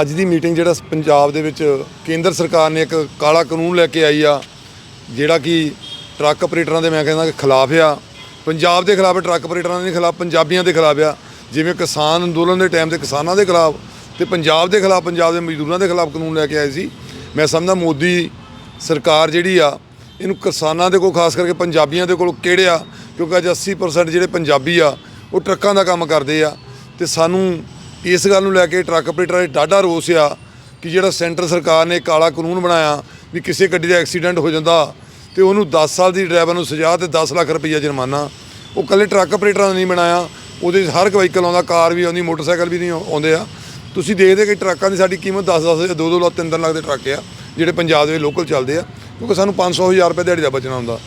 ਅੱਜ ਦੀ ਮੀਟਿੰਗ ਜਿਹੜਾ ਪੰਜਾਬ ਦੇ ਵਿੱਚ ਕੇਂਦਰ ਸਰਕਾਰ ਨੇ ਇੱਕ ਕਾਲਾ ਕਾਨੂੰਨ ਲੈ ਕੇ ਆਈ ਆ, ਜਿਹੜਾ ਕਿ ਟਰੱਕ ਆਪਰੇਟਰਾਂ ਦੇ ਮੈਂ ਕਹਿੰਦਾ ਕਿ ਖਿਲਾਫ ਆ। ਪੰਜਾਬ ਦੇ ਖਿਲਾਫ ਟਰੱਕ ਆਪਰੇਟਰਾਂ ਦੇ ਖਿਲਾਫ, ਪੰਜਾਬੀਆਂ ਦੇ ਖਿਲਾਫ ਆ। ਜਿਵੇਂ ਕਿਸਾਨ ਅੰਦੋਲਨ ਦੇ ਟਾਈਮ ਤੇ ਕਿਸਾਨਾਂ ਦੇ ਖਿਲਾਫ ਤੇ ਪੰਜਾਬ ਦੇ ਖਿਲਾਫ, ਪੰਜਾਬ ਦੇ ਮਜ਼ਦੂਰਾਂ ਦੇ ਖਿਲਾਫ ਕਾਨੂੰਨ ਲੈ ਕੇ ਆਏ ਸੀ। ਮੈਂ ਸਮਝਦਾ ਮੋਦੀ ਸਰਕਾਰ ਜਿਹੜੀ ਆ, ਇਹਨੂੰ ਕਿਸਾਨਾਂ ਦੇ ਕੋਲ, ਖਾਸ ਕਰਕੇ ਪੰਜਾਬੀਆਂ ਦੇ ਕੋਲ ਕਿਹੜੇ ਆ? ਕਿਉਂਕਿ ਅੱਜ 80% ਜਿਹੜੇ ਪੰਜਾਬੀ ਆ, ਉਹ ਟਰੱਕਾਂ ਦਾ ਕੰਮ ਕਰਦੇ ਆ। ਤੇ ਸਾਨੂੰ ਇਸ ਗੱਲ ਨੂੰ ਲੈ ਕੇ ਟਰੱਕ ਆਪਰੇਟਰਾਂ ਦੇ ਡਾਢਾ ਰੋਸ ਆ ਕਿ ਜਿਹੜਾ ਸੈਂਟਰ ਸਰਕਾਰ ਨੇ ਕਾਲਾ ਕਾਨੂੰਨ ਬਣਾਇਆ ਵੀ ਕਿਸੇ ਗੱਡੀ ਦਾ ਐਕਸੀਡੈਂਟ ਹੋ ਜਾਂਦਾ ਤੇ ਉਹਨੂੰ 10 ਸਾਲ ਦੀ ਡਰਾਈਵਰ ਨੂੰ ਸਜ਼ਾ ਤੇ 10 ਲੱਖ ਰੁਪਈਆ ਜੁਰਮਾਨਾ। ਉਹ ਕੱਲੇ ਟਰੱਕ ਆਪਰੇਟਰਾਂ ਨੇ ਨਹੀਂ ਬਣਾਇਆ। ਉਹਦੇ 'ਚ ਹਰ ਇੱਕ ਵਹੀਕਲ ਆਉਂਦਾ, ਕਾਰ ਵੀ ਆਉਂਦੀ, ਮੋਟਰਸਾਈਕਲ ਵੀ ਨਹੀਂ ਆਉਂਦੇ ਆ। ਤੁਸੀਂ ਦੇਖਦੇ ਕਿ ਟਰੱਕਾਂ ਦੀ ਸਾਡੀ ਕੀਮਤ 10 10 2 2 ਲੱਖ 3 3 ਲੱਖ ਦੇ ਟਰੱਕ ਆ, ਜਿਹੜੇ ਪੰਜਾਬ ਦੇ ਲੋਕਲ ਚੱਲਦੇ ਆ। ਕਿਉਂਕਿ ਸਾਨੂੰ 500 ਹਜ਼ਾਰ ਰੁਪਏ ਦਿਹਾੜੀ ਦਾ ਬਚਣਾ ਹੁੰਦਾ।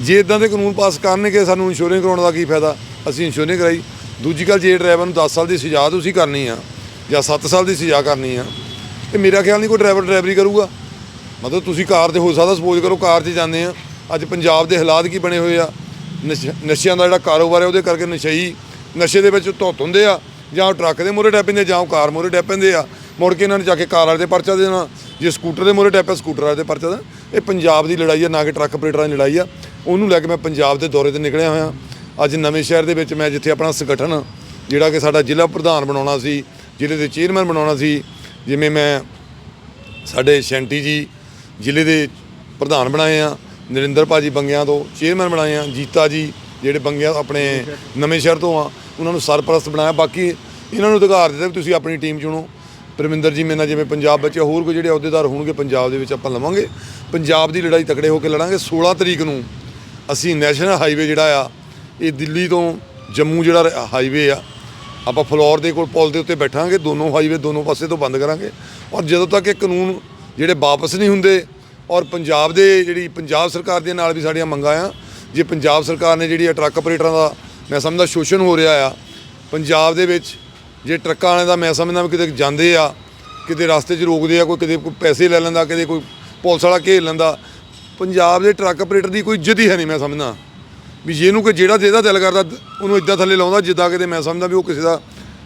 ਜੇ ਇਦਾਂ ਦੇ ਕਾਨੂੰਨ ਪਾਸ ਕਰਨਗੇ, ਸਾਨੂੰ ਇੰਸ਼ੋਰੈਂਸ ਕਰਾਉਣ ਦਾ ਕੀ ਫਾਇਦਾ? ਅਸੀਂ ਇੰਸ਼ੋਰੈਂਸ ਕਰਾਈ। ਦੂਜੀ ਗੱਲ ਜੇ ਡਰਾਈਵਰ ਨੂੰ 10 ਸਾਲ ਦੀ ਸਜ਼ਾ ਤੁਸੀਂ ਕਰਨੀ ਆ ਜਾਂ 7 ਸਾਲ ਦੀ ਸਜ਼ਾ ਕਰਨੀ ਆ ਤੇ ਮੇਰਾ ਖਿਆਲ ਨਹੀਂ ਕੋਈ ਡਰਾਈਵਰ ਡਰਾਈਵਰੀ ਕਰੂਗਾ। ਮਤਲਬ ਤੁਸੀਂ ਕਾਰ ਤੇ ਹੋ ਸਕਦਾ, ਸਪੋਜ਼ ਕਰੋ ਕਾਰ 'ਚ ਜਾਂਦੇ ਆ, ਅੱਜ ਪੰਜਾਬ ਦੇ ਹਾਲਾਤ ਕੀ ਬਣੇ ਹੋਏ ਆ? ਨਸ਼- ਨਸ਼ਿਆਂ ਦਾ ਜਿਹੜਾ ਕਾਰੋਬਾਰ ਹੈ ਉਹਦੇ ਕਰਕੇ ਨਸ਼ਈ ਨਸ਼ੇ ਦੇ ਵਿੱਚ ਧੁੱਤ ਹੁੰਦੇ ਆ, ਜਾਂ ਉਹ ਟਰੱਕ ਦੇ ਮੂਹਰੇ ਡੈ ਪੈਂਦੇ ਜਾਂ ਉਹ ਕਾਰ ਮੂਹਰੇ ਡੈ ਪੈਂਦੇ ਆ, ਮੁੜ ਕੇ ਇਹਨਾਂ ਨੇ ਜਾ ਕੇ ਕਾਰ ਵਾਲੇ ਤੇ ਪਰਚਾ ਦੇਣਾ, ਜੇ ਸਕੂਟਰ ਦੇ ਮੂਹਰੇ ਡੈ ਪਿਆ ਸਕੂਟਰ ਵਾਲੇ ਤੇ ਪਰਚਾ ਦੇਣਾ, ਇਹ ਪੰਜਾਬ ਦੀ ਲੜਾਈ ਆ, ਨਾ ਕਿ ਟਰੱਕ ਆਪਰੇਟਰਾਂ ਦੀ ਲੜਾਈ ਆ। ਉਹਨੂੰ ਲੈ ਕੇ ਮੈਂ ਪੰਜਾਬ ਦੇ ਦੌਰੇ ਤੇ ਨਿਕਲਿਆ ਹੋਇਆ। ਅੱਜ ਨਵੇਂ ਸ਼ਹਿਰ ਦੇ ਵਿੱਚ ਮੈਂ ਜਿੱਥੇ ਆਪਣਾ ਸੰਗਠਨ ਜਿਹੜਾ ਕਿ ਸਾਡਾ ਜ਼ਿਲ੍ਹਾ ਪ੍ਰਧਾਨ ਬਣਾਉਣਾ ਸੀ, ਜ਼ਿਲ੍ਹੇ ਦੇ ਚੇਅਰਮੈਨ ਬਣਾਉਣਾ ਸੀ, ਜਿਵੇਂ ਮੈਂ ਸਾਡੇ ਸ਼ੈਂਟੀ ਜੀ ਜ਼ਿਲ੍ਹੇ ਦੇ ਪ੍ਰਧਾਨ ਬਣਾਏ ਆ, ਨਰਿੰਦਰ ਭਾਜੀ ਬੰਗਿਆਂ ਤੋਂ ਚੇਅਰਮੈਨ ਬਣਾਏ ਆ, ਜੀਤਾ ਜੀ ਜਿਹੜੇ ਬੰਗਿਆਂ ਆਪਣੇ ਨਵੇਂ ਸ਼ਹਿਰ ਤੋਂ ਆ, ਉਹਨਾਂ ਨੂੰ ਸਰਪ੍ਰਸਤ ਬਣਾਇਆ। ਬਾਕੀ ਇਹਨਾਂ ਨੂੰ ਅਧਿਕਾਰ ਦਿੱਤਾ ਵੀ ਤੁਸੀਂ ਆਪਣੀ ਟੀਮ ਚੁਣੋ। ਪਰਮਿੰਦਰ ਜੀ ਮੇਰੇ ਨਾਲ ਜਿਵੇਂ ਪੰਜਾਬ ਵਿੱਚ ਹੋਰ ਕੋਈ ਜਿਹੜੇ ਅਹੁਦੇਦਾਰ ਹੋਣਗੇ, ਪੰਜਾਬ ਦੇ ਵਿੱਚ ਆਪਾਂ ਲਵਾਂਗੇ। ਪੰਜਾਬ ਦੀ ਲੜਾਈ ਤਕੜੇ ਹੋ ਕੇ ਲੜਾਂਗੇ। 16 ਤਰੀਕ ਨੂੰ ਅਸੀਂ ਨੈਸ਼ਨਲ ਹਾਈਵੇ ਜਿਹੜਾ ਆ ਇਹ ਦਿੱਲੀ ਤੋਂ ਜੰਮੂ ਜਿਹੜਾ ਹਾਈਵੇ ਆ, ਆਪਾਂ ਫਲੋਰ ਦੇ ਕੋਲ ਪੁਲ ਦੇ ਉੱਤੇ ਬੈਠਾਂਗੇ, ਦੋਨੋਂ ਹਾਈਵੇ ਦੋਨੋਂ ਪਾਸੇ ਤੋਂ ਬੰਦ ਕਰਾਂਗੇ। ਔਰ ਜਦੋਂ ਤੱਕ ਇਹ ਕਾਨੂੰਨ ਜਿਹੜੇ ਵਾਪਸ ਨਹੀਂ ਹੁੰਦੇ, ਔਰ ਪੰਜਾਬ ਦੇ ਜਿਹੜੀ ਪੰਜਾਬ ਸਰਕਾਰ ਦੇ ਨਾਲ ਵੀ ਸਾਡੀਆਂ ਮੰਗਾਂ ਆ, ਜੇ ਪੰਜਾਬ ਸਰਕਾਰ ਨੇ ਜਿਹੜੀ ਇਹ ਟਰੱਕ ਆਪਰੇਟਰਾਂ ਦਾ ਮੈਂ ਸਮਝਦਾ ਸ਼ੋਸ਼ਣ ਹੋ ਰਿਹਾ ਆ, ਪੰਜਾਬ ਦੇ ਵਿੱਚ ਜੇ ਟਰੱਕਾਂ ਵਾਲਿਆਂ ਦਾ ਮੈਂ ਸਮਝਦਾ ਵੀ ਕਿਤੇ ਜਾਂਦੇ ਆ, ਕਿਤੇ ਰਸਤੇ 'ਚ ਰੋਕਦੇ ਆ, ਕੋਈ ਕਿਤੇ ਕੋਈ ਪੈਸੇ ਲੈ ਲੈਂਦਾ, ਕਿਤੇ ਕੋਈ ਪੁਲਿਸ ਵਾਲਾ ਘੇਰ ਲੈਂਦਾ, ਪੰਜਾਬ ਦੇ ਟਰੱਕ ਆਪਰੇਟਰ ਦੀ ਕੋਈ ਇੱਜ਼ਤ ਹੀ ਹੈ ਨਹੀਂ ਮੈਂ ਸਮਝਦਾ। ਵੀ ਜਿਹਨੂੰ ਕੋਈ ਜਿਹੜਾ ਜਿਹਦਾ ਦਿਲ ਕਰਦਾ ਉਹਨੂੰ ਇਦਾਂ ਥੱਲੇ ਲਾਉਂਦਾ ਜਿੱਦਾਂ ਕਿਤੇ ਮੈਂ ਸਮਝਦਾ ਵੀ ਉਹ ਕਿਸੇ ਦਾ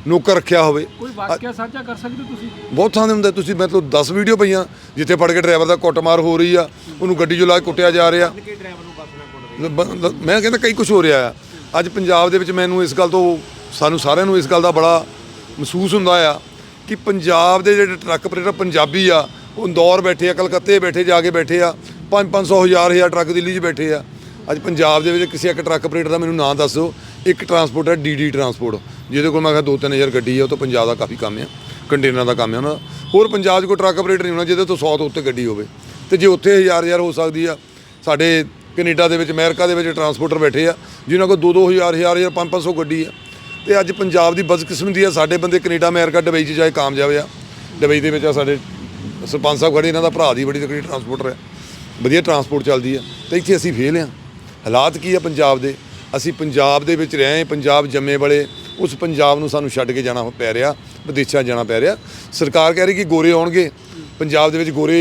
ਨੌਕਰ ਰੱਖਿਆ ਹੋਵੇ। ਕੋਈ ਵਾਕਿਆ ਸਾਂਝਾ ਕਰ ਸਕਦੇ ਤੁਸੀਂ? ਬਹੁਤ ਥਾਂ ਦੇ ਹੁੰਦੇ ਤੁਸੀਂ ਮੈਂ ਤੋਂ 10 ਵੀਡੀਓ ਪਈਆਂ ਜਿੱਥੇ ਫੜ ਕੇ ਡਰਾਈਵਰ ਦਾ ਕੁੱਟਮਾਰ ਹੋ ਰਹੀ ਆ ਉਹਨੂੰ ਗੱਡੀ 'ਚੋਂ ਲਾ ਕੇ ਕੁੱਟਿਆ ਜਾ ਰਿਹਾ। ਮੈਂ ਕਹਿੰਦਾ ਕਈ ਕੁਝ ਹੋ ਰਿਹਾ ਆ। ਅੱਜ ਪੰਜਾਬ ਦੇ ਵਿੱਚ ਮੈਨੂੰ ਇਸ ਗੱਲ ਤੋਂ ਸਾਨੂੰ ਸਾਰਿਆਂ ਨੂੰ ਇਸ ਗੱਲ ਦਾ ਬੜਾ ਮਹਿਸੂਸ ਹੁੰਦਾ ਆ ਕਿ ਪੰਜਾਬ ਦੇ ਜਿਹੜੇ ਟਰੱਕ ਆਪਰੇਟਰ ਪੰਜਾਬੀ ਆ ਉਹ ਇੰਦੌਰ ਬੈਠੇ ਆ ਕਲਕੱਤੇ ਬੈਠੇ ਜਾ ਕੇ ਬੈਠੇ ਆ 5-500 ਹਜ਼ਾਰ ਹਜ਼ਾਰ ਟਰੱਕ ਦਿੱਲੀ 'ਚ ਬੈਠੇ ਆ। ਅੱਜ ਪੰਜਾਬ ਦੇ ਵਿੱਚ ਕਿਸੇ ਇੱਕ ਟਰੱਕ ਆਪਰੇਟਰ ਦਾ ਮੈਨੂੰ ਨਾਂ ਦੱਸੋ, ਇੱਕ ਟਰਾਂਸਪੋਰਟ ਹੈ ਡੀਡੀ ਟਰਾਂਸਪੋਰਟ ਜਿਹਦੇ ਕੋਲ ਮੈਂ ਕਿਹਾ 2-3000 ਗੱਡੀ ਆ, ਉਹ ਤੋਂ ਪੰਜਾਬ ਦਾ ਕਾਫੀ ਕੰਮ ਆ ਕੰਟੇਨਰਾਂ ਦਾ ਕੰਮ ਆ ਉਹਨਾਂ ਦਾ। ਹੋਰ ਪੰਜਾਬ 'ਚ ਕੋਈ ਟਰੱਕ ਆਪਰੇਟਰ ਨਹੀਂ ਹੋਣਾ ਜਿਹਦੇ ਤੋਂ 100 ਤੋਂ ਉੱਤੇ ਗੱਡੀ ਹੋਵੇ। ਤੇ ਜੇ ਉੱਥੇ ਹਜ਼ਾਰ ਹਜ਼ਾਰ ਹੋ ਸਕਦੀ ਆ, ਸਾਡੇ ਕੈਨੇਡਾ ਦੇ ਵਿੱਚ, ਅਮਰੀਕਾ ਦੇ ਵਿੱਚ ਟਰਾਂਸਪੋਰਟਰ ਬੈਠੇ ਆ, ਜਿਨ੍ਹਾਂ ਕੋਲ 2-2000 ਹਜ਼ਾਰ ਹਜ਼ਾਰ 5-500 ਗੱਡੀ ਆ। ਤੇ ਅੱਜ ਪੰਜਾਬ ਦੀ ਬਦਕਿਸਮਤੀ ਆ, ਸਾਡੇ ਬੰਦੇ ਕੈਨੇਡਾ, ਅਮਰੀਕਾ, ਦੁਬਈ 'ਚ ਜਾਏ ਕਾਮਯਾਬ ਆ। ਦੁਬਈ ਦੇ ਵਿੱਚ ਆ ਸਾਡੇ ਸਰਪੰਚ ਸਾਹਿਬ ਖੜੇ, ਇਹਨਾਂ ਦਾ ਭਰਾ ਦੀ ਬੜੀ ਤਕੜੀ ਟਰਾਂਸਪੋਰਟਰ ਆ। ਵਧੀਆ ਟਰਾਂਸਪੋਰਟ ਚੱਲਦੀ ਆ। ਤੇ ਇੱਥੇ ਅਸੀਂ ਫੇਲ ਆ। ਹਾਲਾਤ ਕੀ ਆ ਪੰਜਾਬ ਦੇ? ਅਸੀਂ ਪੰਜਾਬ ਦੇ ਵਿੱਚ ਰਹੇ, ਪੰਜਾਬ ਜੰਮੇ ਵਾਲੇ ਉਸ ਪੰਜਾਬ ਨੂੰ ਸਾਨੂੰ ਛੱਡ ਕੇ ਜਾਣਾ ਪੈ ਰਿਹਾ, ਵਿਦੇਸ਼ਾਂ ਜਾਣਾ ਪੈ ਰਿਹਾ। ਸਰਕਾਰ ਕਹਿ ਰਹੀ ਕਿ ਗੋਰੇ ਆਉਣਗੇ, ਪੰਜਾਬ ਦੇ ਵਿੱਚ ਗੋਰੇ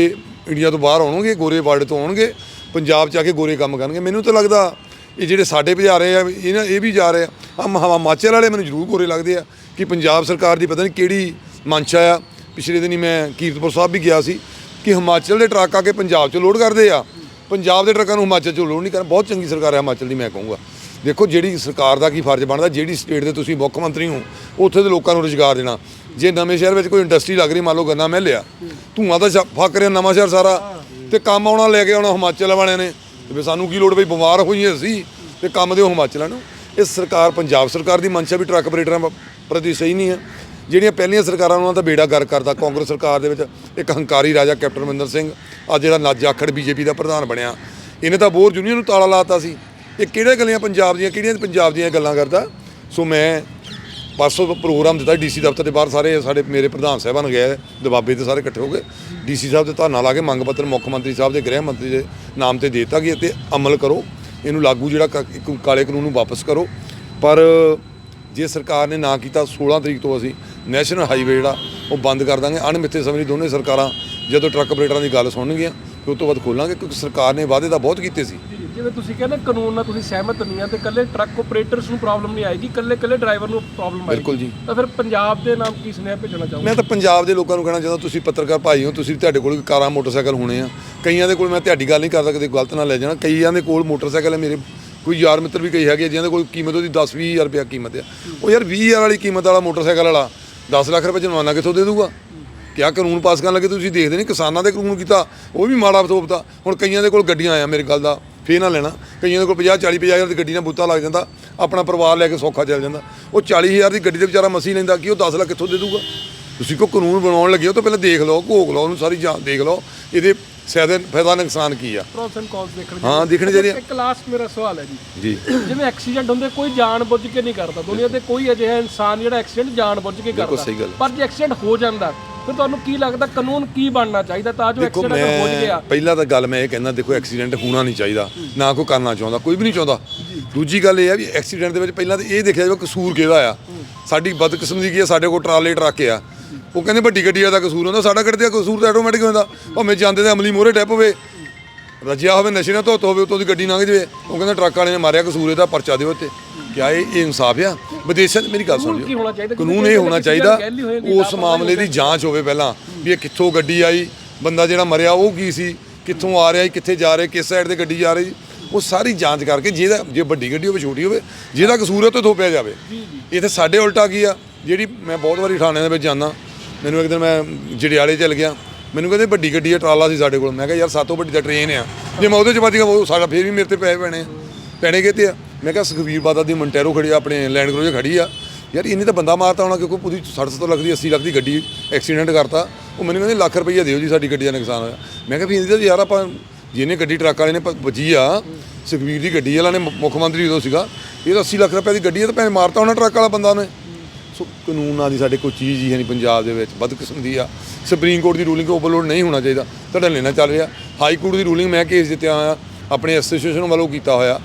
ਇੰਡੀਆ ਤੋਂ ਬਾਹਰ ਆਉਣਗੇ, ਗੋਰੇ ਵਰਲਡ ਤੋਂ ਆਉਣਗੇ, ਪੰਜਾਬ 'ਚ ਆ ਕੇ ਗੋਰੇ ਕੰਮ ਕਰਨਗੇ। ਮੈਨੂੰ ਤਾਂ ਲੱਗਦਾ ਇਹ ਜਿਹੜੇ ਸਾਡੇ ਭਜਾ ਰਹੇ ਆ ਨਾ, ਇਹ ਵੀ ਜਾ ਰਹੇ ਆ। ਆ ਹਿਮਾਚਲ ਵਾਲੇ ਮੈਨੂੰ ਜ਼ਰੂਰ ਗੋਰੇ ਲੱਗਦੇ ਆ ਕਿ ਪੰਜਾਬ ਸਰਕਾਰ ਦੀ ਪਤਾ ਨਹੀਂ ਕਿਹੜੀ ਮਨਸ਼ਾ ਆ। ਪਿਛਲੇ ਦਿਨੀ ਮੈਂ ਕੀਰਤਪੁਰ ਸਾਹਿਬ ਵੀ ਗਿਆ ਸੀ ਕਿ ਹਿਮਾਚਲ ਦੇ ਟਰੱਕ ਆ ਕੇ ਪੰਜਾਬ 'ਚ ਲੋਡ ਕਰਦੇ ਆ। ਪੰਜਾਬ ਦੇ ਟਰੱਕਾਂ ਨੂੰ ਹਿਮਾਚਲ 'ਚ ਲੋਡ ਨਹੀਂ ਕਰ ਬਹੁਤ ਚੰਗੀ ਸਰਕਾਰ ਹੈ ਹਿਮਾਚਲ ਦੀ, ਮੈਂ ਕਹੂੰਗਾ। ਦੇਖੋ, ਜਿਹੜੀ ਸਰਕਾਰ ਦਾ ਕੀ ਫਰਜ਼ ਬਣਦਾ, ਜਿਹੜੀ ਸਟੇਟ ਦੇ ਤੁਸੀਂ ਮੁੱਖ ਮੰਤਰੀ ਹੋ, ਉੱਥੇ ਦੇ ਲੋਕਾਂ ਨੂੰ ਰੁਜ਼ਗਾਰ ਦੇਣਾ। ਜੇ ਨਵੇਂ ਸ਼ਹਿਰ ਵਿੱਚ ਕੋਈ ਇੰਡਸਟਰੀ ਲੱਗ ਰਹੀ, ਮੰਨ ਲਓ ਗੰਨਾ ਮਿਲ ਲਿਆ ਧੂਆਂ ਤਾਂ ਛ- ਫੱਕ ਰਿਹਾ ਨਵਾਂ ਸ਼ਹਿਰ ਸਾਰਾ, ਤੇ ਕੰਮ ਆਉਣਾ ਲੈ ਕੇ ਆਉਣਾ ਹਿਮਾਚਲ ਵਾਲਿਆਂ ਨੇ, ਤੇ ਸਾਨੂੰ ਕੀ ਲੋੜ ਬਈ, ਬਿਮਾਰ ਹੋਈਏ ਅਸੀਂ, ਤੇ ਕੰਮ ਦਿਓ ਹਿਮਾਚਲਾਂ ਨੂੰ। ਇਹ ਸਰਕਾਰ, ਪੰਜਾਬ ਸਰਕਾਰ ਦੀ ਮਨਸ਼ਾ ਵੀ ਟਰੱਕ ਆਪਰੇਟਰਾਂ ਪ੍ਰਤੀ ਸਹੀ ਨਹੀਂ ਹੈ। ਜਿਹੜੀਆਂ ਪਹਿਲੀਆਂ ਸਰਕਾਰਾਂ ਉਹਨਾਂ ਦਾ ਬੇੜਾ ਗਰ ਕਰਦਾ, ਕਾਂਗਰਸ ਸਰਕਾਰ ਦੇ ਵਿੱਚ ਇੱਕ ਹੰਕਾਰੀ ਰਾਜਾ ਕੈਪਟਨ ਅਮਰਿੰਦਰ ਸਿੰਘ, ਅੱਜ ਜਿਹੜਾ ਨੱਜ ਆਖੜ ਬੀਜੇਪੀ ਦਾ ਪ੍ਰਧਾਨ ਬਣਿਆ। ਇਹਨੇ ਤਾਂ ਬੋਰ ਯੂਨੀਅਨ ਨੂੰ ਤਾਲਾ ਲਾਤਾ ਸੀ। ਇਹ ਕਿਹੜੇ ਗੱਲਾਂ ਪੰਜਾਬ ਦੀਆਂ, ਕਿਹੜੀਆਂ ਪੰਜਾਬ ਦੀਆਂ ਗੱਲਾਂ ਕਰਦਾ? ਸੋ ਮੈਂ ਪਰਸੋਂ ਪ੍ਰੋਗਰਾਮ ਦਿੱਤਾ ਡੀਸੀ ਦਫ਼ਤਰ ਦੇ ਬਾਹਰ, ਸਾਰੇ ਸਾਡੇ ਮੇਰੇ ਪ੍ਰਧਾਨ ਸਾਹਿਬਾਨ ਗਏ, ਦਬਾਬੇ ਤੇ ਸਾਰੇ ਇਕੱਠੇ ਹੋ ਗਏ ਡੀਸੀ ਸਾਹਿਬ ਦੇ ਧਰਨਾ ਲਾ ਕੇ ਮੰਗ ਪੱਤਰ ਮੁੱਖ ਮੰਤਰੀ ਸਾਹਿਬ ਦੇ ਗ੍ਰਹਿ ਮੰਤਰੀ ਦੇ ਨਾਮ ਤੇ ਦੇ ਦਿੱਤਾ ਕਿ ਇਹ ਤੇ ਅਮਲ ਕਰੋ। ਇਹਨੂੰ ਲਾਗੂ ਜਿਹੜਾ ਕ- ਕਾਲੇ ਕਾਨੂੰਨ ਨੂੰ ਵਾਪਸ ਕਰੋ। ਪਰ ਜੇ ਸਰਕਾਰ ਨੇ ਨਾ ਕੀਤਾ 16 ਤਰੀਕ ਤੋਂ ਅਸੀਂ ਨੈਸ਼ਨਲ ਹਾਈਵੇ ਜਿਹੜਾ ਉਹ ਬੰਦ ਕਰ ਦਾਂਗੇ। ਅਣਮਿੱਥੇ ਸਮੇਂ ਲਈ ਦੋਨੇ ਸਰਕਾਰਾਂ ਜਦੋਂ ਟਰੱਕ ਆਪਰੇਟਰਾਂ ਦੀ ਗੱਲ ਸੁਣਨਗੀਆਂ ਕਿ ਉਸ ਤੋਂ ਬਾਅਦ ਖੋਲਾਂਗੇ ਕਿਉਂਕਿ ਸਰਕਾਰ ਨੇ ਵਾਅਦੇ ਤਾਂ ਬਹੁਤ ਕੀਤੇ ਸੀ। ਜਿਵੇਂ ਤੁਸੀਂ ਕਹਿੰਦੇ ਕਾਨੂੰਨ ਨਾਲ ਤੁਸੀਂ ਸਹਿਮਤ ਨਹੀਂ ਆ ਤੇ ਕੱਲੇ ਟਰੱਕ ਆਪਰੇਟਰਸ ਨੂੰ ਪ੍ਰੋਬਲਮ ਨਹੀਂ ਆਏਗੀ ਕੱਲੇ ਕੱਲੇ ਡਰਾਈਵਰ ਨੂੰ ਪ੍ਰੋਬਲਮ ਆਏਗੀ। ਬਿਲਕੁਲ ਜੀ। ਤਾਂ ਫਿਰ ਪੰਜਾਬ ਦੇ ਨਾਮ ਕੀ ਸੁਨੇਹਾ ਭੇਜਣਾ ਚਾਹੋਗੇ? ਮੈਂ ਤਾਂ ਪੰਜਾਬ ਦੇ ਲੋਕਾਂ ਨੂੰ ਕਹਿਣਾ ਚਾਹੁੰਦਾ ਤੁਸੀਂ ਪੱਤਰਕਾਰ ਭਾਈ ਹੋ ਤੁਸੀਂ ਤੁਹਾਡੇ ਕੋਲ ਕਾਰਾਂ ਮੋਟਰਸਾਈਕਲ ਹੋਣੇ ਆ। ਕਈਆਂ ਦੇ ਕੋਲ ਮੈਂ ਤੁਹਾਡੀ ਗੱਲ ਨਹੀਂ ਕਰਦਾ ਕਦੇ ਗਲਤ ਨਾ ਲੈ ਜਾਣਾ। ਕਈਆਂ ਦੇ ਕੋਲ ਮੋਟਰਸਾਈਕਲ ਹੈ ਮੇਰੇ ਕੋਈ ਯਾਰ ਮਿੱਤਰ ਵੀ ਕਈ ਹੈਗੇ ਆ, ਜਿਨ੍ਹਾਂ ਦੇ ਕੋਲ ਕੀਮਤ ਉਹਦੀ 10 20000 ਰੁਪਏ ਕੀਮਤ ਆ। ਉਹ ਯਾਰ 20000 ਵਾਲੀ ਕੀਮਤ ਵਾਲਾ ਮੋਟਰਸਾਈਕਲ ਵਾਲਾ 10 ਲੱਖ ਰੁਪਏ ਜੁਰਮਾਨਾ ਕਿੱਥੋਂ ਦੇ ਦੂਗਾ? ਕਿਆ ਕਾਨੂੰਨ ਪਾਸ ਕਰਨ ਲੱਗੇ ਤੁਸੀਂ ਦੇਖਦੇ ਨਹੀਂ ਕਿਸਾਨਾਂ ਦੇ ਕਾਨੂੰਨ ਕੀਤਾ ਉਹ ਵੀ ਮਾੜਾ ਥੋਪਦਾ ਹੁਣ ਕਈਆਂ ਦੇ ਕੋਲ ਗੱਡੀਆਂ ਆਇਆ ਮੇਰੇ ਗੱਲ ਦਾ ਫੇਰ ਨਾ ਲੈਣਾ। ਕਈਆਂ ਦੇ ਕੋਲ 50 40 50 ਹਜ਼ਾਰ ਦੀ ਗੱਡੀ ਨਾਲ ਬੂਤਾ ਲੱਗ ਜਾਂਦਾ ਆਪਣਾ ਪਰਿਵਾਰ ਲੈ ਕੇ ਸੌਖਾ ਚੱਲ ਜਾਂਦਾ। ਉਹ 40 ਹਜ਼ਾਰ ਦੀ ਗੱਡੀ ਦੇ ਵਿਚਾਰਾ ਮਸੀ ਲੈਂਦਾ ਕਿ ਉਹ 10 ਲੱਖ ਕਿੱਥੋਂ ਦੇ ਦੂਗਾ? ਤੁਸੀਂ ਕੋ ਕਾਨੂੰਨ ਬਣਾਉਣ ਲੱਗੇ ਹੋ ਤਾਂ ਪਹਿਲਾਂ ਦੇਖ ਲਓ ਘੋਖ ਲਓ ਉਹਨੂੰ ਸਾਰੀ ਜਾਂ ਦੇਖ ਲਓ। ਇਹਦੇ ਫਾਇਦੇ ਫਾਇਦਾ ਨੁਕਸਾਨ ਕੀ ਆ? ਪ੍ਰੋਸ ਐਂਡ ਕਾਲਸ ਦੇਖਣ ਹਾਂ, ਦੇਖਣੇ ਚਾਹੀਦੇ ਆ। ਇੱਕ ਲਾਸਟ ਮੇਰਾ ਸਵਾਲ ਹੈ ਜੀ। ਜੀ। ਜਿਵੇਂ ਐਕਸੀਡੈਂਟ ਹੁੰਦੇ ਕੋਈ ਜਾਣ ਬੁੱਝ ਕੇ ਨਹੀਂ ਕਰਦਾ। ਦੁਨੀਆ ਤੇ ਕੋਈ ਅਜਿਹਾ ਇਨਸਾਨ ਜਿਹੜਾ ਐਕਸੀਡੈਂਟ ਜਾਣ ਬੁੱਝ ਕੇ ਕਰਦਾ। ਸਹੀ ਗੱਲ। ਪਰ ਜੇ ਐਕਸੀਡੈਂਟ ਹੋ ਜਾਂਦਾ ਫਿਰ ਤੁਹਾਨੂੰ ਕੀ ਲੱਗਦਾ ਕਾਨੂੰਨ ਕੀ ਬਣਨਾ ਚਾਹੀਦਾ ਤਾਂ ਜੋ ਦੇਖੋ ਐਕਸੀਡੈਂਟ ਅਗਰ ਹੋ ਮੈਂ ਗਿਆ? ਪਹਿਲਾਂ ਤਾਂ ਗੱਲ ਮੈਂ ਇਹ ਕਹਿੰਦਾ ਦੇਖੋ ਐਕਸੀਡੈਂਟ ਹੋਣਾ ਨਹੀਂ ਚਾਹੀਦਾ। ਨਾ ਕੋਈ ਕਰਨਾ ਚਾਹੁੰਦਾ ਕੋਈ ਵੀ ਨਹੀਂ ਚਾਹੁੰਦਾ। ਦੂਜੀ ਗੱਲ ਇਹ ਆ ਵੀ ਐਕਸੀਡੈਂਟ ਦੇ ਵਿੱਚ ਪਹਿਲਾਂ ਤਾਂ ਇਹ ਦੇਖਿਆ ਜਾਵੇ ਕਸੂਰ ਕਿਹਦਾ ਆ। ਸਾਡੀ ਬਦਕਿਸਮਤੀ ਕੀ ਆ? ਸਾਡੇ ਕੋਲ ਟਰਾਲੇ ਟਰੱਕ ਆ। ਉਹ ਕਹਿੰਦੇ ਵੱਡੀ ਗੱਡੀ ਦਾ ਕਸੂਰ ਹੁੰਦਾ ਸਾਡਾ ਗੱਡੀ ਦਾ ਕਸੂਰ ਤਾਂ ਆਟੋਮੈਟਿਕ ਹੁੰਦਾ। ਭਾਵੇਂ ਜਾਂਦੇ ਤੇ ਅਮਲੀ ਮੋਹਰੇ ਟੈਪ ਹੋਵੇ ਰੱਜਿਆ ਹੋਵੇ ਨਸ਼ੇ ਨਾਲ ਧੁੱਤ ਹੋਵੇ ਉਤੋਂ ਦੀ ਗੱਡੀ ਲੰਘ ਜਾਵੇ ਉਹ ਕਹਿੰਦਾ ਟਰੱਕ ਵਾਲੇ ਨੇ ਮਾਰਿਆ ਕਸੂਰ ਇਹਦਾ ਪਰਚਾ ਦਿਓ ਤੇ ਕਿਆ ਇਹ ਇਹ ਇਨਸਾਫ ਆ? ਵਿਦੇਸ਼ਾਂ 'ਚ ਮੇਰੀ ਗੱਲ ਸੁਣ? ਲਿਓ ਕਾਨੂੰਨ ਇਹ ਹੋਣਾ ਦੀ ਚਾਹੀਦਾ ਉਸ ਮਾਮਲੇ ਦੀ ਜਾਂਚ ਹੋਵੇ ਪਹਿਲਾਂ ਵੀ ਇਹ ਕਿੱਥੋਂ ਗੱਡੀ ਆਈ ਬੰਦਾ ਜਿਹੜਾ ਮਰਿਆ ਉਹ ਕੀ ਸੀ ਕਿੱਥੋਂ ਆ ਰਿਹਾ ਕਿੱਥੇ ਜਾ ਰਿਹਾ ਕਿਸ ਸਾਈਡ ਤੇ ਗੱਡੀ ਜਾ ਰਹੀ ਉਹ ਸਾਰੀ ਜਾਂਚ ਕਰਕੇ ਜਿਹਦਾ ਜੇ ਵੱਡੀ ਗੱਡੀ ਹੋਵੇ ਛੋਟੀ ਹੋਵੇ ਜਿਹਦਾ ਕਸੂਰ ਹੈ ਉਹ ਤੇ ਥੋਪਿਆ ਜਾਵੇ ਇਹ ਤੇ ਸਾਡੇ ਉਲਟਾ ਕੀ ਆ? ਜਿਹੜੀ ਮੈਂ ਬਹੁਤ ਵਾਰੀ ਥਾਣੇ ਦੇ ਵਿੱਚ ਜਾਂਦਾ ਮੈਨੂੰ ਇੱਕ ਦਿਨ ਮੈਂ ਜੜਿਆਲੇ ਚੱਲ ਗਿਆ। ਮੈਨੂੰ ਕਹਿੰਦੇ ਵੱਡੀ ਗੱਡੀ ਆ ਟਰਾਲਾ ਸੀ ਸਾਡੇ ਕੋਲ। ਮੈਂ ਕਿਹਾ, ਯਾਰ, ਸਾਤੋਂ ਵੱਡੀ ਤਾਂ ਟ੍ਰੇਨ ਆ। ਜੇ ਮੈਂ ਉਹਦੇ ਚ ਵੱਜ ਗਿਆ, ਉਹ ਸਾਡਾ ਫੇਰ ਵੀ ਮੇਰੇ ਤੇ ਪੈਸੇ ਪੈਣੇ ਆ। ਪੈਣੇ ਕਿਤੇ ਆ? ਮੈਂ ਕਿਹਾ ਸੁਖਵੀਰ ਬਾਦਲ ਦੀ ਮੰਟੈਰੋ ਖੜੀ ਆ, ਆਪਣੇ ਲੈਂਡ ਕਰੂਜ਼ਰ ਖੜੀ ਆ। ਯਾਰ ਇੰਨੀ ਤਾਂ ਬੰਦਾ ਮਾਰਤਾ ਹੋਣਾ ਕਿਉਂਕਿ ਪੂਰੀ 60 70 ਲੱਖ ਦੀ 80 ਲੱਖ ਦੀ ਗੱਡੀ ਐਕਸੀਡੈਂਟ ਕਰਤਾ। ਉਹ ਮੈਨੂੰ ਕਹਿੰਦੇ, ਲੱਖ ਰੁਪਈਆ ਦਿਓ ਜੀ, ਸਾਡੀ ਗੱਡੀ ਦਾ ਨੁਕਸਾਨ ਹੋਇਆ। ਮੈਂ ਕਿਹਾ ਵੀ ਇਹਦੇ ਤਾਂ ਯਾਰ ਆਪਾਂ, ਜਿਹਨੇ ਗੱਡੀ ਟਰੱਕ ਵਾਲੇ ਨੇ ਭ- ਵੱਜੀ ਆ ਸੁਖਵੀਰ ਦੀ ਗੱਡੀ ਵਾਲਾ ਨੇ ਮੁੱਖ ਮੰਤਰੀ ਉਦੋਂ ਸੀਗਾ ਇਹ ਤਾਂ 80 ਲੱਖ ਰੁਪਏ ਦੀ ਗੱਡੀ ਹੈ ਤਾਂ ਭੈਣ ਮਾਰਤਾ ਹੋਣਾ ਟਰੱਕ ਵਾਲਾ ਬੰਦਾ ਨੇ ਸੋ ਕਾਨੂੰਨਾਂ ਦੀ ਸਾਡੇ ਕੋਈ ਚੀਜ਼ ਹੀ ਹੈ ਨਹੀਂ ਪੰਜਾਬ ਦੇ ਵਿੱਚ। ਬਦਕਿਸਮਤੀ ਆ। ਸੁਪਰੀਮ ਕੋਰਟ ਦੀ ਰੂਲਿੰਗ ਓਵਰਲੋਡ ਨਹੀਂ ਹੋਣਾ ਚਾਹੀਦਾ। ਤੁਹਾਡਾ ਲੈਣਾ ਚੱਲ ਰਿਹਾ। ਹਾਈ ਕੋਰਟ ਦੀ ਰੂਲਿੰਗ ਮੈਂ ਕੇਸ ਜਿੱਤਿਆ ਹੋਇਆ। ਆਪਣੇ ਐਸੋਸੀਏਸ਼ਨ ਵੱਲੋਂ ਕੀਤਾ ਹੋਇਆ।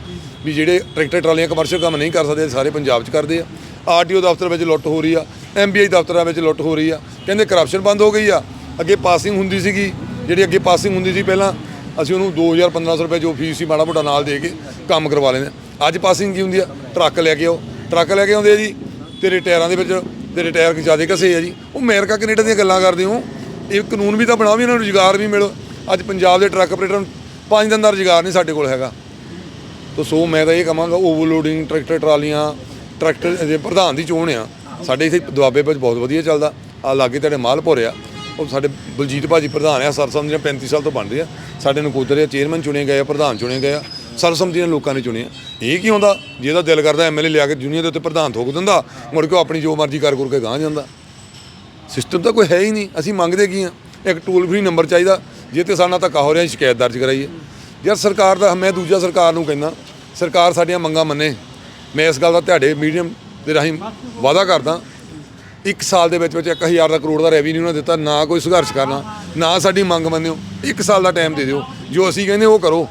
ਵੀ ਜਿਹੜੇ ਟਰੈਕਟਰ ਟਰਾਲੀਆਂ ਕਮਰਸ਼ੀਅਲ ਕੰਮ ਨਹੀਂ ਕਰ ਸਕਦੇ, ਸਾਰੇ ਪੰਜਾਬ 'ਚ ਕਰਦੇ ਆ। ਆਰਟੀਓ ਦਫ਼ਤਰ ਵਿੱਚ ਲੁੱਟ ਹੋ ਰਹੀ ਆ। ਐਮਬੀਆਈ ਦਫ਼ਤਰਾਂ ਵਿੱਚ ਲੁੱਟ ਹੋ ਰਹੀ ਆ। ਕਹਿੰਦੇ ਕਰਪਸ਼ਨ ਬੰਦ ਹੋ ਗਈ ਆ। ਅੱਗੇ ਪਾਸਿੰਗ ਹੁੰਦੀ ਸੀਗੀ। ਜਿਹੜੀ ਅੱਗੇ ਪਾਸਿੰਗ ਹੁੰਦੀ ਸੀ ਪਹਿਲਾਂ, ਅਸੀਂ ਉਹਨੂੰ 2000 1500 ਰੁਪਏ ਜੋ ਫੀਸ ਸੀ ਮਾੜਾ ਮੋਟਾ ਨਾਲ ਦੇ ਕੇ ਕੰਮ ਕਰਵਾ ਲੈਂਦੇ ਹਾਂ। ਅੱਜ ਪਾਸਿੰਗ ਕੀ ਹੁੰਦੀ ਆ? ਟਰੱਕ ਲੈ ਕੇ ਆਓ। ਟਰੱਕ ਲੈ ਕੇ ਆਉਂਦੇ ਆ ਜੀ। ਤੇਰੇ ਟਾਇਰਾਂ ਦੇ ਵਿੱਚ, ਤੇਰੇ ਟਾਇਰ ਜ਼ਿਆਦਾ ਘਸੇ ਆ ਜੀ। ਉਹ ਅਮਰੀਕਾ ਕੈਨੇਡਾ ਦੀਆਂ ਗੱਲਾਂ ਕਰਦੇ ਹੋ। ਇਹ ਕਾਨੂੰਨ ਵੀ ਤਾਂ ਬਣਾਓ ਵੀ ਇਹਨਾਂ ਨੂੰ ਰੁਜ਼ਗਾਰ ਵੀ ਮਿਲੋ। ਅੱਜ ਪੰਜਾਬ ਦੇ ਟਰੱਕ ਆਪਰੇਟਰ ਨੂੰ ਪੰਜ ਦਿਨ ਦਾ ਰੁਜ਼ਗਾਰ ਨਹੀਂ ਸਾਡੇ ਕੋਲ ਹੈਗਾ। ਤੋ ਸੋ ਮੈਂ ਤਾਂ ਇਹ ਕਹਾਂਗਾ ਓਵਰਲੋਡਿੰਗ ਟਰੈਕਟਰ, ਟਰਾਲੀਆਂ, ਟਰੈਕਟਰ ਦੇ ਪ੍ਰਧਾਨ ਦੀ ਚੋਣ ਆ। ਸਾਡੇ ਇੱਥੇ ਦੁਆਬੇ ਵਿੱਚ ਬਹੁਤ ਵਧੀਆ ਚੱਲਦਾ। ਆ ਲਾਗੇ ਤੁਹਾਡੇ ਮਾਲਪੁਰ ਆ। ਉਹ ਸਾਡੇ ਬਲਜੀਤ ਭਾਜੀ ਪ੍ਰਧਾਨ ਆ ਸਰਸਮਝੀਆਂ 35 ਸਾਲ ਤੋਂ ਬਣ ਰਹੇ ਆ। ਸਾਡੇ ਨੂੰ ਦੇ ਚੇਅਰਮੈਨ ਚੁਣੇ ਗਏ ਆ, ਪ੍ਰਧਾਨ ਚੁਣੇ ਗਏ ਆ। ਸਰਸਮਝੀਆਂ ਲੋਕਾਂ ਨੇ ਚੁਣਿਆ। ਇਹ ਕੀ ਹੁੰਦਾ? ਜਿਹਦਾ ਦਿਲ ਕਰਦਾ ਐਮਐਲਏ ਲਿਆ ਕੇ ਦੁਨੀਆ ਦੇ ਉੱਤੇ ਪ੍ਰਧਾਨ ਥੋਕ ਦਿੰਦਾ, ਮੁੜ ਕੇ ਉਹ ਆਪਣੀ ਜੋ ਮਰਜ਼ੀ ਕਰ ਕਰਕੇ ਗਾਂ ਜਾਂਦਾ। ਸਿਸਟਮ ਤਾਂ ਕੋਈ ਹੈ ਹੀ ਨਹੀਂ। ਅਸੀਂ ਮੰਗਦੇ ਕੀ ਆ? ਇੱਕ ਟੂਲ ਫ੍ਰੀ ਨੰਬਰ ਚਾਹੀਦਾ। ਜੇ ਤੇ ਸਾਡਾ ਧੱਕਾ ਹੋ ਰਿਹਾ ਸ਼ਿਕਾਇਤ ਦਰਜ ਕਰਾਈਏ। ਯਾਰ ਸਰਕਾਰ ਦਾ, ਮੈਂ ਦੂਜਾ ਸਰਕਾਰ ਨੂੰ ਕਹਿੰਦਾ, ਸਰਕਾਰ ਸਾਡੀਆਂ ਮੰਗਾਂ ਮੰਨੇ। ਮੈਂ ਇਸ ਗੱਲ ਦਾ ਤੁਹਾਡੇ ਮੀਡੀਅਮ ਦੇ ਰਾਹੀਂ ਵਾਅਦਾ ਕਰਦਾ। ਇੱਕ ਸਾਲ ਦੇ ਵਿੱਚ ਵਿੱਚ 1000 ਦਾ ਕਰੋੜ ਦਾ ਰੈਵਨਿਊ ਉਹਨਾਂ ਦਿੱਤਾ। ਨਾ ਕੋਈ ਸੰਘਰਸ਼ ਕਰਨਾ, ਨਾ ਸਾਡੀ ਮੰਗ ਮੰਨਿਓ। ਇੱਕ ਸਾਲ ਦਾ ਟਾਈਮ ਦੇ ਦਿਓ। ਜੋ ਅਸੀਂ ਕਹਿੰਦੇ, ਉਹ ਕਰੋ।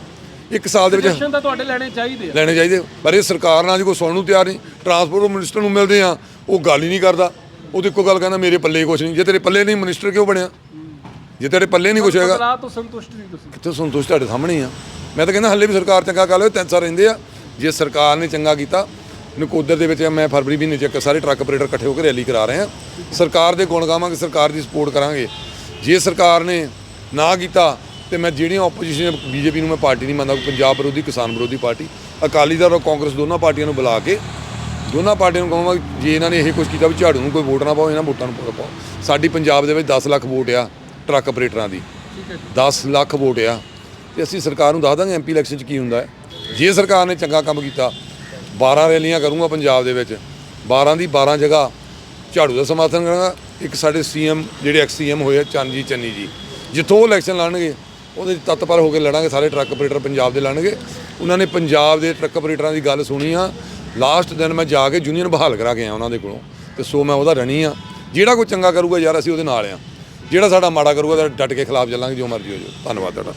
ਇੱਕ ਸਾਲ ਦੇ ਵਿੱਚ ਸੈਸ਼ਨ ਤਾਂ ਤੁਹਾਡੇ ਲੈਣੇ ਚਾਹੀਦੇ ਆ। ਲੈਣੇ ਚਾਹੀਦੇ। ਪਰ ਇਹ ਸਰਕਾਰ ਨਾਲ ਜੀ ਕੋਈ ਸੁਣਨ ਨੂੰ ਤਿਆਰ ਨਹੀਂ। ਟਰਾਂਸਪੋਰਟ ਮਿਨਿਸਟਰ ਨੂੰ ਮਿਲਦੇ ਆ ਉਹ ਗੱਲ ਹੀ ਨਹੀਂ ਕਰਦਾ। ਉਹ ਤੇ ਇੱਕੋ ਗੱਲ ਕਹਿੰਦਾ ਮੇਰੇ ਪੱਲੇ ਕੁਛ ਨਹੀਂ। ਜੇ ਤੇਰੇ ਪੱਲੇ ਨਹੀਂ ਮਿਨਿਸਟਰ ਕਿਉਂ ਬਣਿਆ? ਜੇ ਤੇਰੇ ਪੱਲੇ ਨਹੀਂ ਕੁਛ ਹੈਗਾ। ਬਦਲਾਅ ਤੋਂ ਸੰਤੁਸ਼ਟ ਨਹੀਂ ਤੁਸੀਂ। ਕਿੱਥੇ ਸੰਤੁਸ਼ਟ ਤੁਹਾਡੇ ਸਾਹਮਣੇ ਆ। ਮੈਂ ਤਾਂ ਕਹਿੰਦਾ ਹੱਲੇ ਵੀ ਸਰਕਾਰ ਚੰਗਾ ਕਰ ਲਵੇ ਤਿੰਨ ਸਾਲ ਰਹਿੰਦੇ ਆ। ਜੇ ਸਰਕਾਰ ਨੇ ਚੰਗਾ ਕੀਤਾ ਨਕੋਦਰ ਦੇ ਵਿੱਚ ਮੈਂ ਫਰਵਰੀ ਮਹੀਨੇ ਚ ਇੱਕ ਸਾਰੇ ਟਰੱਕ ਆਪਰੇਟਰ ਇਕੱਠੇ ਹੋ ਕੇ ਰੈਲੀ ਕਰਾ ਰਹੇ। ਆ ਸਰਕਾਰ ਦੇ ਗੁਣ ਗਾਵਾਂਗੇ ਸਰਕਾਰ ਦੀ ਸਪੋਰਟ ਕਰਾਂਗੇ। ਜੇ ਸਰਕਾਰ ਨੇ ਨਾ ਕੀਤਾ ਤੇ ਮੈਂ ਜਿਹੜੀਆਂ ਆਪੋਜੀਸ਼ਨ ਬੀਜੇਪੀ ਨੂੰ ਮੈਂ ਪਾਰਟੀ ਨਹੀਂ ਮੰਨਦਾ ਪੰਜਾਬ ਵਿਰੋਧੀ ਕਿਸਾਨ ਵਿਰੋਧੀ ਪਾਰਟੀ ਅਕਾਲੀ ਦਲ ਔਰ ਕਾਂਗਰਸ ਦੋਨਾਂ ਪਾਰਟੀਆਂ ਨੂੰ ਬੁਲਾ ਕੇ ਦੋਨਾਂ ਪਾਰਟੀਆਂ ਨੂੰ ਕਹਾਂਗਾ ਜੇ ਇਹਨਾਂ ਨੇ ਇਹ ਕੁਝ ਕੀਤਾ ਵੀ ਝਾੜੂ ਨੂੰ ਕੋਈ ਵੋਟ ਨਾ ਪਾਓ ਇਹਨਾਂ ਵੋਟਾਂ ਨੂੰ ਪਾਓ। ਸਾਡੀ ਪੰਜਾਬ ਦੇ ਵਿੱਚ 10 ਲੱਖ ਵੋਟ ਆ ਟਰੱਕ ਆਪਰੇਟਰਾਂ ਦੀ। ਠੀਕ ਹੈ 10 ਲੱਖ ਵੋਟ ਆ। ਤੇ ਅਸੀਂ ਸਰਕਾਰ ਨੂੰ ਦੱਸ ਦਾਂਗੇ ਐਮਪੀ ਇਲੈਕਸ਼ਨ 'ਚ ਕੀ ਹੁੰਦਾ ਹੈ। ਜੇ ਸਰਕਾਰ ਨੇ ਚੰਗਾ ਕੰਮ ਕੀਤਾ 12 ਰੈਲੀਆਂ ਕਰੂੰਗਾ ਪੰਜਾਬ ਦੇ ਵਿੱਚ। 12 ਦੀ 12 ਜਗ੍ਹਾ ਝਾੜੂ ਦਾ ਸਮਰਥਨ ਕਰਾਂਗਾ। ਇੱਕ ਸਾਡੇ ਸੀਐਮ ਜਿਹੜੇ ਐਕਸ ਸੀਐਮ ਹੋਏ ਆ ਚੰਨੀ ਚੰਨੀ ਜੀ। ਜਿੱਥੋਂ ਉਹ ਇਲੈਕਸ਼ਨ ਲੜਨਗੇ ਉਹਦੇ 'ਚ ਤਤਪਰ ਹੋ ਕੇ ਲੜਾਂਗੇ, ਸਾਰੇ ਟਰੱਕ ਆਪਰੇਟਰ ਪੰਜਾਬ ਦੇ ਲੜਨਗੇ। ਉਹਨਾਂ ਨੇ ਪੰਜਾਬ ਦੇ ਟਰੱਕ ਆਪਰੇਟਰਾਂ ਦੀ ਗੱਲ ਸੁਣੀ ਆ। ਲਾਸਟ ਦਿਨ ਮੈਂ ਜਾ ਕੇ ਯੂਨੀਅਨ ਬਹਾਲ ਕਰਾ ਕੇ ਆਇਆ ਉਹਨਾਂ ਦੇ ਕੋਲੋਂ, ਤੇ ਸੋ ਮੈਂ ਉਹਦਾ ਰਣੀ ਆ। ਜਿਹੜਾ ਕੋਈ ਚੰਗਾ ਕਰੂਗਾ ਯਾਰ, ਅਸੀਂ ਉਹਦੇ ਨਾਲ ਆ। ਜਿਹੜਾ ਸਾਡਾ ਮਾੜਾ ਕਰੂਗਾ ਤਾਂ ਡਟ ਕੇ ਖਿਲਾਫ ਚੱਲਾਂਗੇ, ਜੋ ਮਰਜ਼ੀ ਹੋ ਜਾਓ। ਧੰਨਵਾਦ ਤੁਹਾਡਾ।